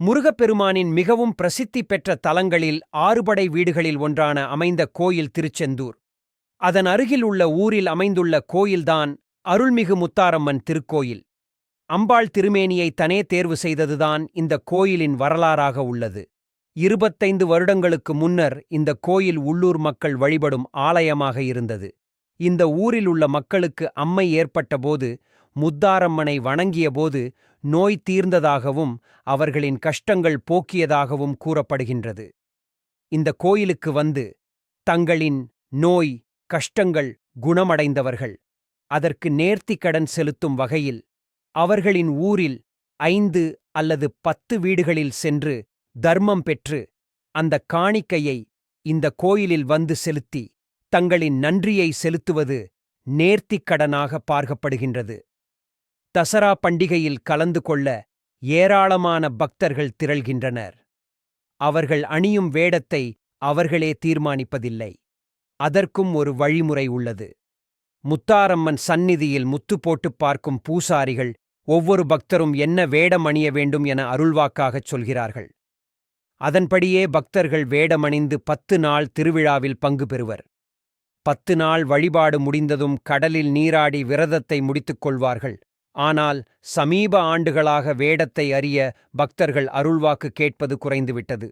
முருகப்பெருமானின் மிகவும் பிரசித்தி பெற்ற தலங்களில் ஆறுபடை வீடுகளில் ஒன்றான அமைந்த கோயில் திருச்செந்தூர். அதன் அருகில் உள்ள ஊரில் அமைந்துள்ள கோயில்தான் அருள்மிகு முத்தாரம்மன் திருக்கோயில். அம்பாள் திருமேனியை தனே தேர்வு செய்ததுதான் இந்த கோயிலின் வரலாறாக உள்ளது. இருபத்தைந்து வருடங்களுக்கு முன்னர் இந்த கோயில் உள்ளூர் மக்கள் வழிபடும் ஆலயமாக இருந்தது. இந்த ஊரில் உள்ள மக்களுக்கு அம்மை ஏற்பட்டபோது முத்தாரம்மனை வணங்கியபோது நோய் தீர்ந்ததாகவும் அவர்களின் கஷ்டங்கள் போக்கியதாகவும் கூறப்படுகின்றது. இந்த கோயிலுக்கு வந்து தங்களின் நோய் கஷ்டங்கள் குணமடைந்தவர்கள். அதற்கு நேர்த்திக் கடன் செலுத்தும் வகையில் அவர்களின் ஊரில் ஐந்து அல்லது பத்து வீடுகளில் சென்று தர்மம் பெற்று அந்த காணிக்கையை இந்த கோயிலில் வந்து செலுத்தி தங்களின் நன்றியை செலுத்துவது நேர்த்திக் கடனாக பார்க்கப்படுகின்றது. தசரா பண்டிகையில் கலந்து கொள்ள ஏராளமான பக்தர்கள் திரள்கின்றனர். அவர்கள் அணியும் வேடத்தை அவர்களே தீர்மானிப்பதில்லை. அதற்கும் ஒரு வழிமுறை உள்ளது. முத்தாரம்மன் சந்நிதியில் முத்து போட்டுப் பார்க்கும் பூசாரிகள் ஒவ்வொரு பக்தரும் என்ன வேடம் அணிய வேண்டும் என அருள்வாக்காகச் சொல்கிறார்கள். அதன்படியே பக்தர்கள் வேடமணிந்து பத்து நாள் திருவிழாவில் பங்கு பெறுவர். பத்து நாள் வழிபாடு முடிந்ததும் கடலில் நீராடி விரதத்தை முடித்துக் கொள்வார்கள். ஆனால் சமீப ஆண்டுகளாக வேடத்தை அறிய பக்தர்கள் அருள்வாக்கு கேட்பது குறைந்துவிட்டது.